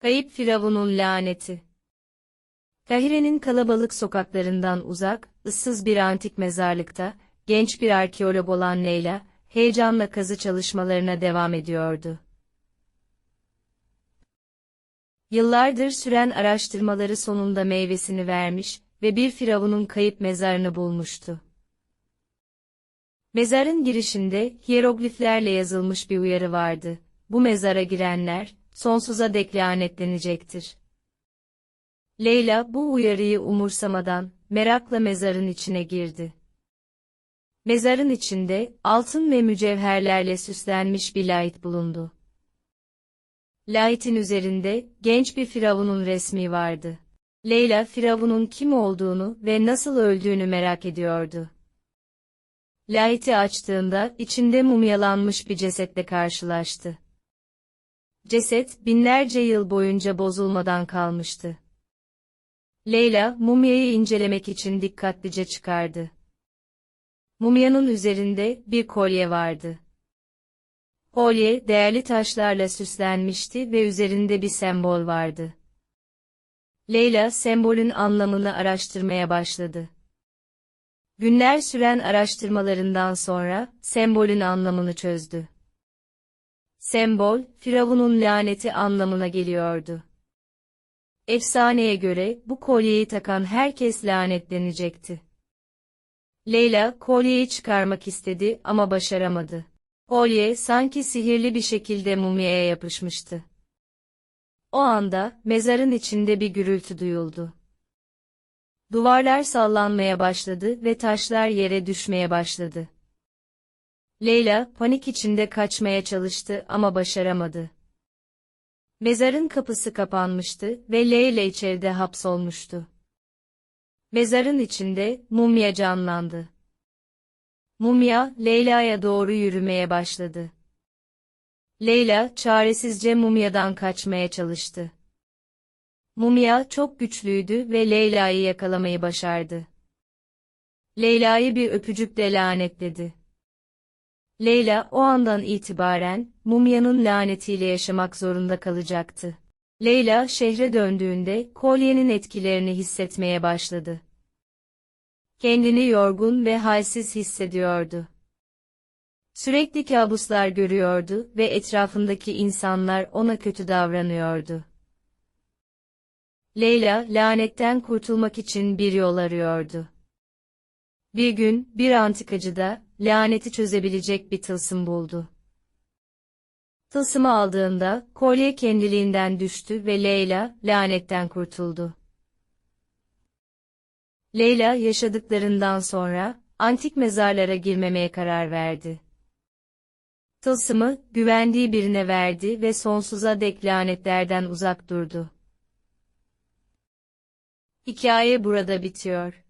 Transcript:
Kayıp Firavun'un laneti. Kahire'nin kalabalık sokaklarından uzak, ıssız bir antik mezarlıkta, genç bir arkeolog olan Leyla, heyecanla kazı çalışmalarına devam ediyordu. Yıllardır süren araştırmaları sonunda meyvesini vermiş ve bir firavunun kayıp mezarını bulmuştu. Mezarın girişinde hierogliflerle yazılmış bir uyarı vardı. Bu mezara girenler, sonsuza dek lanetlenecektir. Leyla bu uyarıyı umursamadan, merakla mezarın içine girdi. Mezarın içinde, altın ve mücevherlerle süslenmiş bir lahit bulundu. Lahitin üzerinde, genç bir firavunun resmi vardı. Leyla, firavunun kim olduğunu ve nasıl öldüğünü merak ediyordu. Lahiti açtığında, içinde mumyalanmış bir cesetle karşılaştı. Ceset, binlerce yıl boyunca bozulmadan kalmıştı. Leyla, mumyayı incelemek için dikkatlice çıkardı. Mumyanın üzerinde bir kolye vardı. Kolye, değerli taşlarla süslenmişti ve üzerinde bir sembol vardı. Leyla, sembolün anlamını araştırmaya başladı. Günler süren araştırmalarından sonra, sembolün anlamını çözdü. Sembol, Firavun'un laneti anlamına geliyordu. Efsaneye göre, bu kolyeyi takan herkes lanetlenecekti. Leyla, kolyeyi çıkarmak istedi ama başaramadı. Kolye, sanki sihirli bir şekilde mumyaya yapışmıştı. O anda, mezarın içinde bir gürültü duyuldu. Duvarlar sallanmaya başladı ve taşlar yere düşmeye başladı. Leyla, panik içinde kaçmaya çalıştı ama başaramadı. Mezarın kapısı kapanmıştı ve Leyla içeride hapsolmuştu. Mezarın içinde, mumya canlandı. Mumya, Leyla'ya doğru yürümeye başladı. Leyla, çaresizce mumyadan kaçmaya çalıştı. Mumya çok güçlüydü ve Leyla'yı yakalamayı başardı. Leyla'yı bir öpücükle lanetledi. Leyla o andan itibaren mumyanın lanetiyle yaşamak zorunda kalacaktı. Leyla şehre döndüğünde kolyenin etkilerini hissetmeye başladı. Kendini yorgun ve halsiz hissediyordu. Sürekli kabuslar görüyordu ve etrafındaki insanlar ona kötü davranıyordu. Leyla, lanetten kurtulmak için bir yol arıyordu. Bir gün, bir antikacıda, laneti çözebilecek bir tılsım buldu. Tılsımı aldığında, kolye kendiliğinden düştü ve Leyla, lanetten kurtuldu. Leyla yaşadıklarından sonra, antik mezarlara girmemeye karar verdi. Tılsımı, güvendiği birine verdi ve sonsuza dek lanetlerden uzak durdu. Hikaye burada bitiyor.